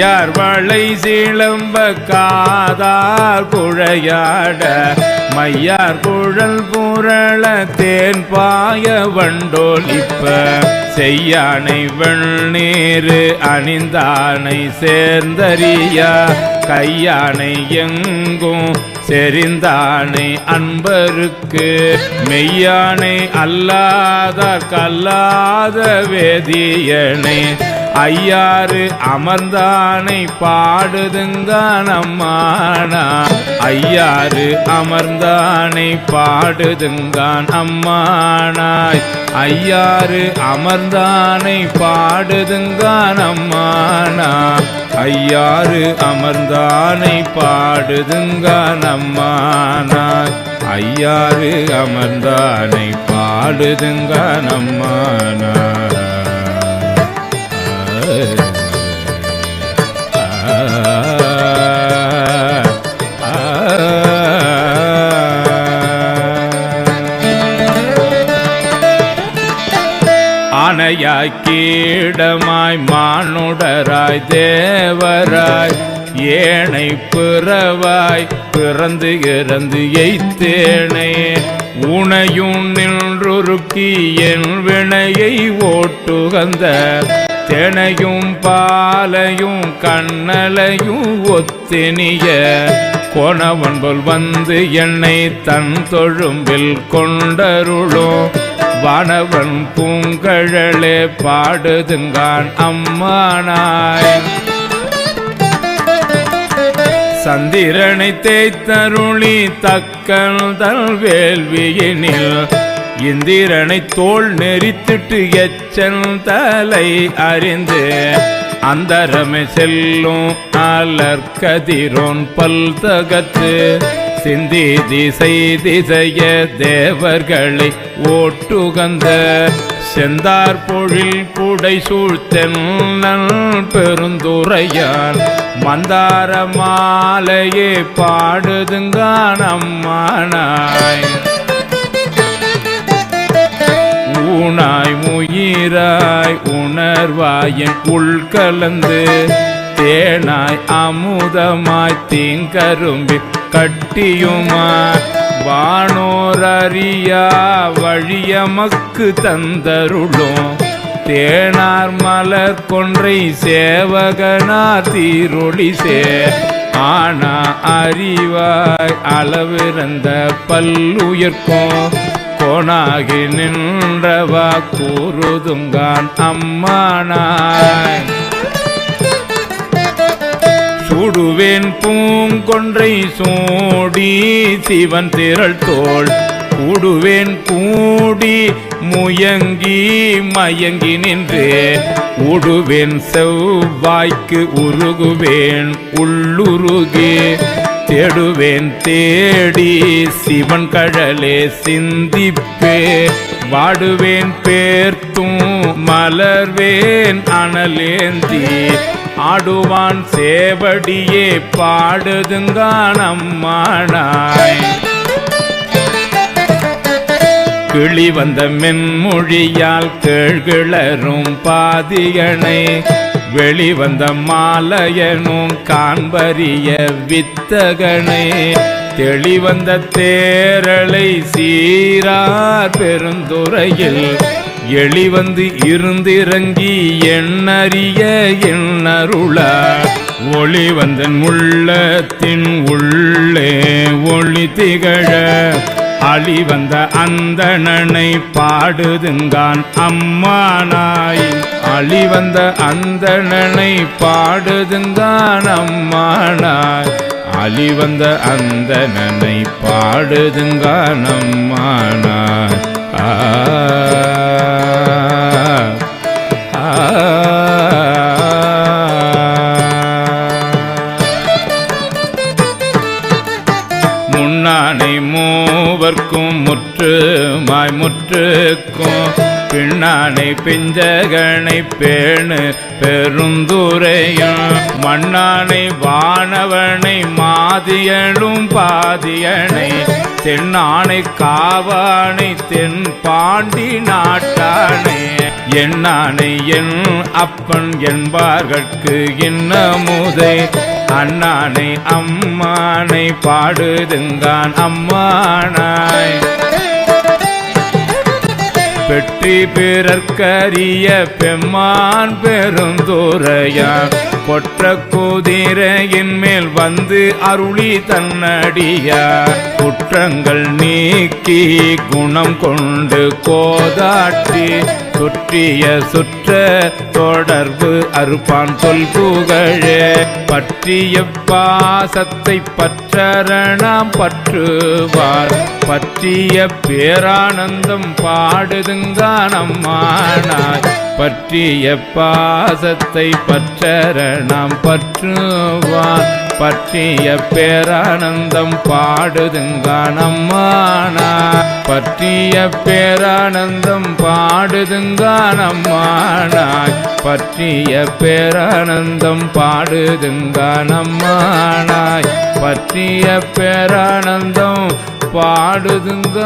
கையார் வளை சிலம்ப காதார் குழையாட மையார் குழல் புரள தேன் பாய வண்டோலிப்ப செய்யானை வெண்ணீரு அணிந்தானை சேர்ந்தறியா கையானை எங்கும் செறிந்தானை அன்பருக்கு மெய்யானை அல்லாதார் கல்லாத வேதியனை ஐயாறு அமர்ந்தானை பாடுதுங்கான் அம்மானா. ஐயாறு அமர்ந்தானை பாடுதுங்கான் அம்மானாய். ஐயாறு அமர்ந்தானை பாடுதுங்கான் அம்மானா. ஐயாறு அமர்ந்தானை பாடுதுங்கான் அம்மானாய். ஐயாறு அமர்ந்தானை பாடுதுங்கான் அம்மானாய். ஆனையாய் கீடமாய் மானுடராய் தேவராய் ஏனை பிறவாய் பிறந்து இறந்து எய்த்தேனே. உனையும் நின்றுருக்கி என் வினையை ஓட்டுகந்த தெனையும் பாலையும் கண்ணலையும் ஒத்தினிய. கோணவன்பல் வந்து என்னை தன் தொழும்பில் கொண்டருளோ. வானவன் பூங்கழலே பாடுதுங்கான் அம்மானாய். சந்திரனை தேய்த்தருளி தக்கல் தல் வேள்வியினில் இந்திரனை தோல் நெறித்திட்டு எச்சல் தலை அறிந்து அந்தரமை செல்லும் அலர்கதிரோன் பல் தகத்து சிந்தி திசை திசைய தேவர்களை ஓட்டுகந்த செந்தார் பொழில் புடை சூழ்த்தென்னல் பெருந்துரையான் மந்தார மாலையே பாடுதுங்கான் அம்மானாய். ஊனாய் முயிராய் உணர்வாயின் உள்கலந்து தேனாய் அமுதமாய் தீங்கரும்பி கட்டியுமா? வானோரறியா வழியமக்கு தந்தருளும். தேனார் மலர் கொன்றை சேவகனா தீரொளி சே ஆனா அறிவாய் அளவிறந்த பல்லுயிர்க்கும் கோணாகி நின்றவா கூறுதுங்கான் அம்மானாய். சுடுவேன் பூங்கொன்றை சூடி சிவன் திரள் தோல் கூடுவேன் கூடி முயங்கி மயங்கி நின்று. உடுவேன் செவ்வாய்க்கு உருகுவேன் உள்ளுருகி. தேடுவேன் தேடி சிவன் கழலே சிந்திப்பே. வாடுவேன் பேர்த்தும் மலர்வேன் அனலேந்தி. ஆடுவான் சேவடியே பாடுதுங்கானம்மானாய் கிளி வந்த மென்மொழியால் கேழ்கிளரும் பாதியனை வெளிவந்த மாலையனும் காண்பறிய வித்தகனை தெளிவந்த தேரலை சீரார் பெருந்துறையில் எளி வந்து இருந்திறங்கி எண்ணறிய எண்ணருள ஒளி வந்தன் உள்ளத்தின் உள்ளே ஒளி திகழ. அழி வந்த அந்த நனை பாடுதுங்கான் அம்மானாய். அழி வந்த அந்த நனை பாடுதுங்கான் அம்மானாய். அழி வந்த அந்த நனை பாடுதுங்கான் அம்மானாய். ஆ. மூவர்க்கும் முற்று மாய் முற்றுக்கும். பின்னானை பிஞ்சகனை பேணு பெருந்துரையும் மண்ணானை வானவனை மாதியலும் பாதியனை. தென்னானை காவானை தென் பாண்டி நாட்டானே. என்னானை என் அப்பன் என்பார்கட்கு இன்னமுதை. அண்ணானை அம்மானை பாடுதுங்கான் அம்மானாய். பெற்றி பிறர்க்கரிய பெம்மான் பெருந்துரையான் பொற்ற குதிரையின் மேல் வந்து அருளி தன்னடியார் குற்றங்கள் நீக்கி குணம் கொண்டு கோதாட்டி சுற்றிய சுற்ற தொடர்பு அறுப்பான் சொல் புகழே. பற்றிய பாசத்தை பற்றரணாம் பற்றுவார். பற்றிய பேரானந்தம் பாடுதுங்கானம்மானாய் பற்றிய பாசத்தை பற்றரணாம் பற்றுவார். பற்றிய பேரானந்தம் பாடுதுங்கானம்மானா. பற்றிய பேரானந்தம் பாடுதுங்கானம்மானாய் பற்றிய பேரானந்தம் பாடுதுங்கானம்மானாய் பற்றிய பேரானந்தம் பாடுதுங்க